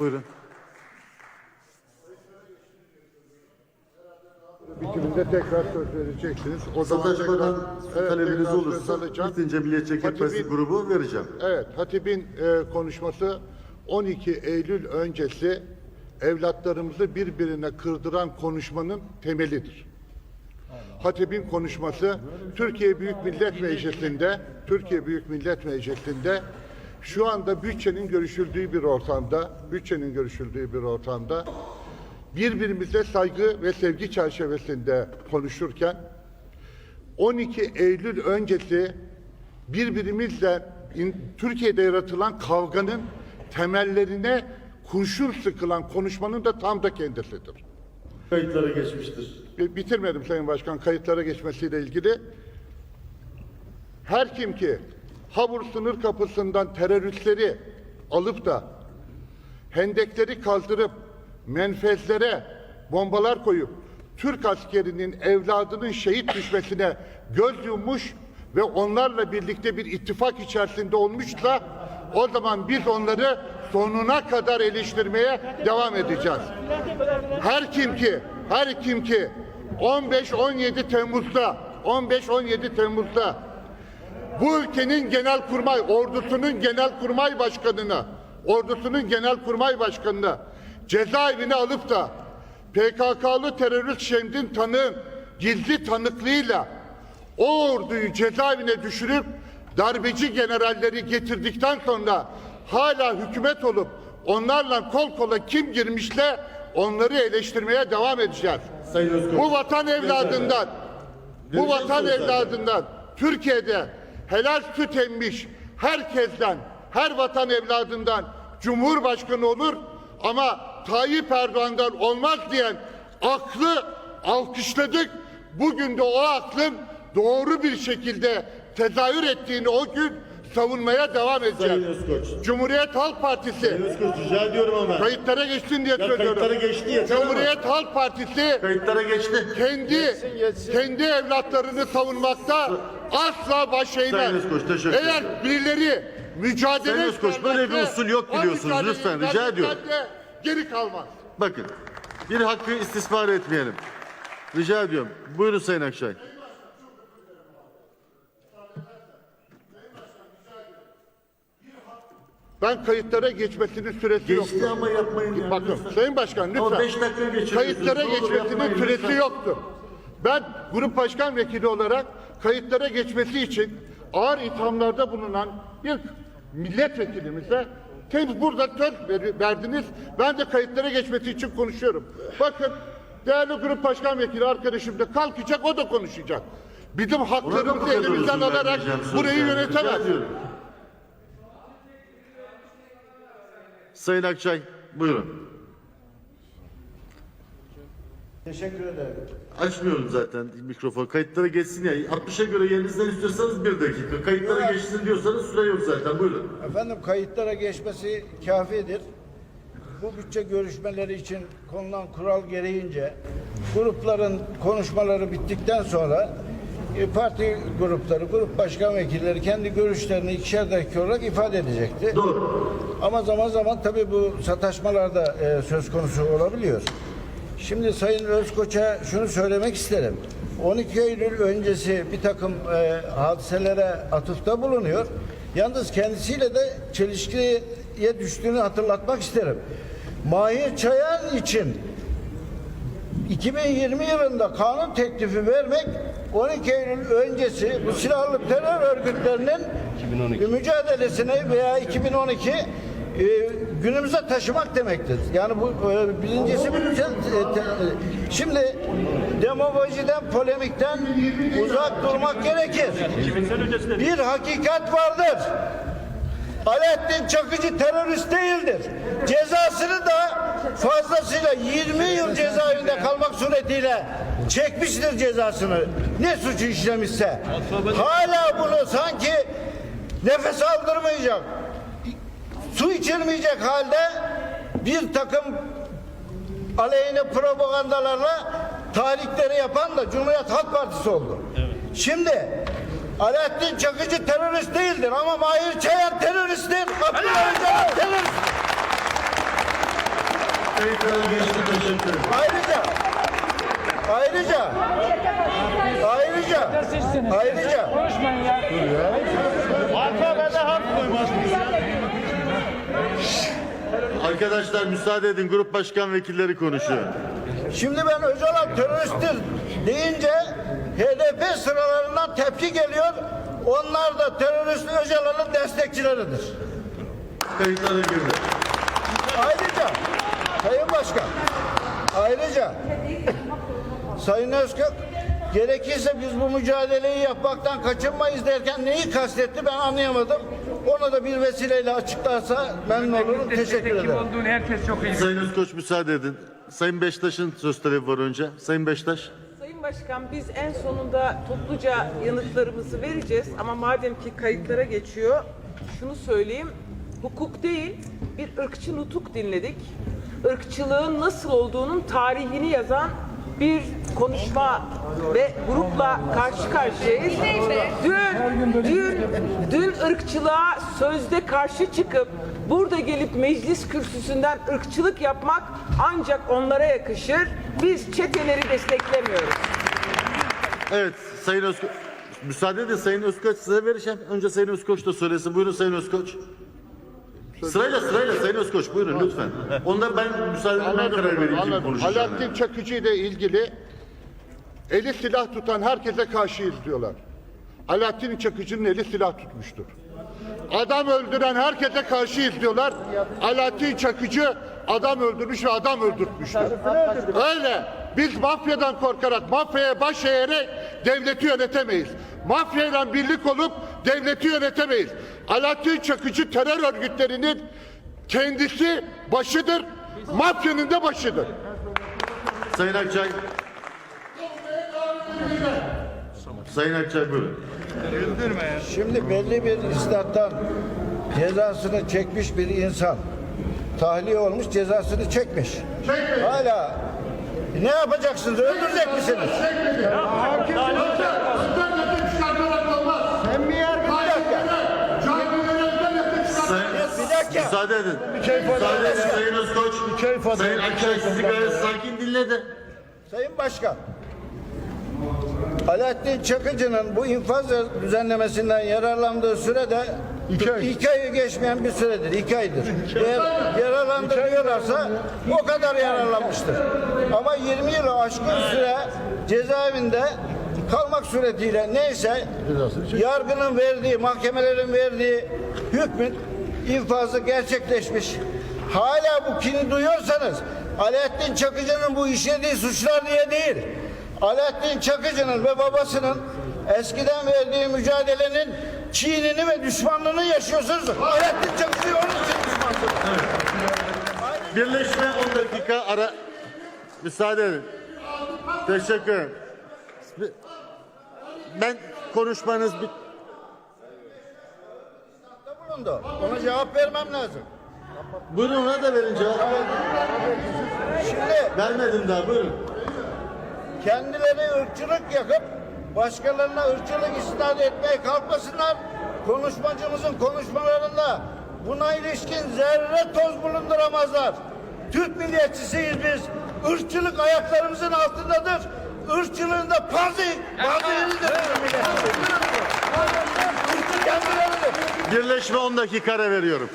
Buyurun. bitiminde tekrar söz vereceksiniz. O zaman Sataşmadan tekrar- Evet, talebiniz olursa alacağım. bitince Milliyetçi Hatip'in- grubu vereceğim. Evet, Hatip'in e, konuşması 12 Eylül öncesi evlatlarımızı birbirine kırdıran konuşmanın temelidir. Hatip'in konuşması Türkiye Büyük Millet Meclisi'nde Türkiye Büyük Millet Meclisi'nde şu anda bütçenin görüşüldüğü bir ortamda, bütçenin görüşüldüğü bir ortamda birbirimize saygı ve sevgi çerçevesinde konuşurken 12 Eylül öncesi birbirimizle in- Türkiye'de yaratılan kavganın temellerine kurşun sıkılan konuşmanın da tam da kendisidir. Kayıtlara geçmiştir. Bi- Bitirmedim Sayın Başkan kayıtlara geçmesiyle ilgili. Her kim ki Habur sınır kapısından teröristleri alıp da hendekleri kazdırıp menfezlere bombalar koyup Türk askerinin evladının şehit düşmesine göz yummuş ve onlarla birlikte bir ittifak içerisinde olmuşsa o zaman biz onları sonuna kadar eleştirmeye devam edeceğiz. Her kim ki, her kim ki 15-17 Temmuz'da, 15-17 Temmuz'da bu ülkenin genel kurmay ordusunun genel kurmay başkanına, ordusunun genel kurmay başkanına cezaevine alıp da PKK'lı terörist Şemdin Tanık'ın gizli tanıklığıyla o orduyu cezaevine düşürüp darbeci generalleri getirdikten sonra hala hükümet olup onlarla kol kola kim girmişle onları eleştirmeye devam edeceğiz. Sayın Özkoç. Bu vatan evladından, bu vatan evladından Türkiye'de helal süt emmiş herkesten, her vatan evladından Cumhurbaşkanı olur ama Tayyip Erdoğan'dan olmaz diyen aklı alkışladık. Bugün de o aklın doğru bir şekilde tezahür ettiğini o gün savunmaya devam Sayın edeceğiz. Özkoç. Cumhuriyet Halk Partisi Özkoç rica ediyorum ama. kayıtlara geçsin diye söylüyorum. kayıtlara geçti yeter ama. Cumhuriyet Halk Partisi Kayıtlara geçti. kendi kendi evlatlarını savunmakta asla baş eğmez. Sayın Özkoç, teşekkür ederim. Eğer birileri mücadele Sayın Özkoç, böyle bir usul yok biliyorsunuz. Lütfen, rica ediyorum. Geri kalmaz. Bakın. Bir hakkı istismar etmeyelim. Rica ediyorum. Buyurun Sayın Akşay. Ben kayıtlara geçmesinin süresi yok. Geçti ama yapmayın. yani, Bakın lütfen. Sayın Başkan lütfen. Ama dakika geçiriyorsunuz. Kayıtlara olur geçmesinin yapmayın, süresi lütfen. yoktu. Ben grup başkan vekili olarak kayıtlara geçmesi için ağır ithamlarda bulunan bir milletvekilimize temiz burada söz ver- verdiniz. Ben de kayıtlara geçmesi için konuşuyorum. Bakın değerli grup başkan vekili arkadaşım da kalkacak o da konuşacak. Bizim haklarımızı elimizden alarak burayı yönetemez. Sayın Akçay buyurun. Teşekkür ederim. Açmıyorum zaten mikrofon. Kayıtlara geçsin ya. 60'a göre yerinizden istiyorsanız bir dakika. Kayıtlara geçsin diyorsanız süre yok zaten. Buyurun. Efendim kayıtlara geçmesi kafidir. Bu bütçe görüşmeleri için konulan kural gereğince grupların konuşmaları bittikten sonra parti grupları, grup başkan vekilleri kendi görüşlerini ikişer dakika olarak ifade edecekti. Doğru. Ama zaman zaman tabii bu sataşmalarda e, söz konusu olabiliyor. Şimdi Sayın Özkoç'a şunu söylemek isterim. 12 Eylül öncesi bir takım e, hadiselere atıfta bulunuyor. Yalnız kendisiyle de çelişkiye düştüğünü hatırlatmak isterim. Mahir Çayan için 2020 yılında kanun teklifi vermek 12 Eylül öncesi bu silahlı terör örgütlerinin mücadelesini veya 2012 e, günümüze taşımak demektir. Yani bu e, birincisi birinci, e, e, şimdi demagojiden, polemikten uzak durmak gerekir. Bir hakikat vardır. Alaaddin Çakıcı terörist değildir. Cezasını da fazlasıyla 20 yıl cezaevinde kalmak suretiyle çekmiştir cezasını. Ne suçu işlemişse. Hala bunu sanki nefes aldırmayacak, su içirmeyecek halde bir takım aleyhine propagandalarla tarihleri yapan da Cumhuriyet Halk Partisi oldu. Şimdi Alaaddin Çakıcı terörist değildir ama Mahir Çayan teröristtir. Abdullah Öcalan terörist. Teşekkür ederim. Ayrıca ayrıca ayrıca ayrıca Konuşmayın ya. Arkadaşlar müsaade edin. Grup başkan vekilleri konuşuyor. Şimdi ben Öcalan teröristtir deyince HDP sıralarından tepki geliyor. Onlar da terörist Öcalan'ın destekçileridir. Kayıtlara girdi. Ayrıca Sayın Başkan ayrıca Sayın Özkök gerekirse biz bu mücadeleyi yapmaktan kaçınmayız derken neyi kastetti ben anlayamadım. Onu da bir vesileyle açıklarsa memnun olurum. Teşekkür Kim ederim. olduğunu herkes çok iyi. Sayın Özkoç müsaade edin. Sayın Beştaş'ın söz talebi var önce. Sayın Beştaş. Sayın Başkan biz en sonunda topluca yanıtlarımızı vereceğiz ama madem ki kayıtlara geçiyor şunu söyleyeyim. Hukuk değil bir ırkçı nutuk dinledik. Irkçılığın nasıl olduğunun tarihini yazan bir konuşma ve grupla karşı karşıyayız. Dün, dün, dün ırkçılığa sözde karşı çıkıp burada gelip meclis kürsüsünden ırkçılık yapmak ancak onlara yakışır. Biz çeteleri desteklemiyoruz. Evet Sayın Özkoç. Müsaade edin Sayın Özkoç size vereceğim. Önce Sayın Özkoç da söylesin. Buyurun Sayın Özkoç. Sırayla sırayla Sayın Özkoç buyurun lütfen. Onda ben müsaade edin ben karar vereyim kim Anladım. konuşacağım. Alaaddin Çakıcı ile ilgili eli silah tutan herkese karşıyız diyorlar. Alaaddin Çakıcı'nın eli silah tutmuştur. Adam öldüren herkese karşıyız diyorlar. Alaaddin Çakıcı adam öldürmüş ve adam öldürtmüştür. Öyle. Biz mafyadan korkarak, mafyaya baş eğerek devleti yönetemeyiz. Mafyayla birlik olup devleti yönetemeyiz. Alaaddin Çakıcı terör örgütlerinin kendisi başıdır. Mafyanın da başıdır. Sayın Akçay. Sayın Akçay buyurun. Şimdi belli bir istattan cezasını çekmiş bir insan tahliye olmuş cezasını çekmiş. Hala ne yapacaksınız? Öldürecek misiniz? Sen mi yer Bir dakika. Sayın, Bir dakika. Müsaade edin. Müsaade edin Sayın Özkoç. Sayın Akçay sizi gayet sakin dinledi. Sayın Başkan, Alaaddin Çakıcı'nın bu infaz düzenlemesinden yararlandığı sürede iki, ay. iki ayı geçmeyen bir süredir, iki aydır. Eğer yararlandı diyorlarsa o kadar yararlanmıştır. Ama 20 yılı aşkın süre cezaevinde kalmak suretiyle neyse yargının verdiği, mahkemelerin verdiği hükmün infazı gerçekleşmiş. Hala bu kini duyuyorsanız Alaaddin Çakıcı'nın bu işlediği suçlar diye değil. Alaaddin Çakıcı'nın ve babasının eskiden verdiği mücadelenin çiğnini ve düşmanlığını yaşıyorsunuz. Alaaddin Çakıcı onun için düşmansınız. Birleşme 10 dakika ara. Müsaade edin. Teşekkür ederim. Ben konuşmanız bit. Bulundu. Ona cevap vermem lazım. Buyurun ona da verin cevap. Şimdi Vermedim daha buyurun. kendileri ırkçılık yakıp başkalarına ırkçılık isnat etmeye kalkmasınlar. Konuşmacımızın konuşmalarında buna ilişkin zerre toz bulunduramazlar. Türk milliyetçisiyiz biz. Irkçılık ayaklarımızın altındadır. Irkçılığın da pazı, bazı yeridir. Irkçı kendileridir. Birleşme 10 dakika ara veriyorum.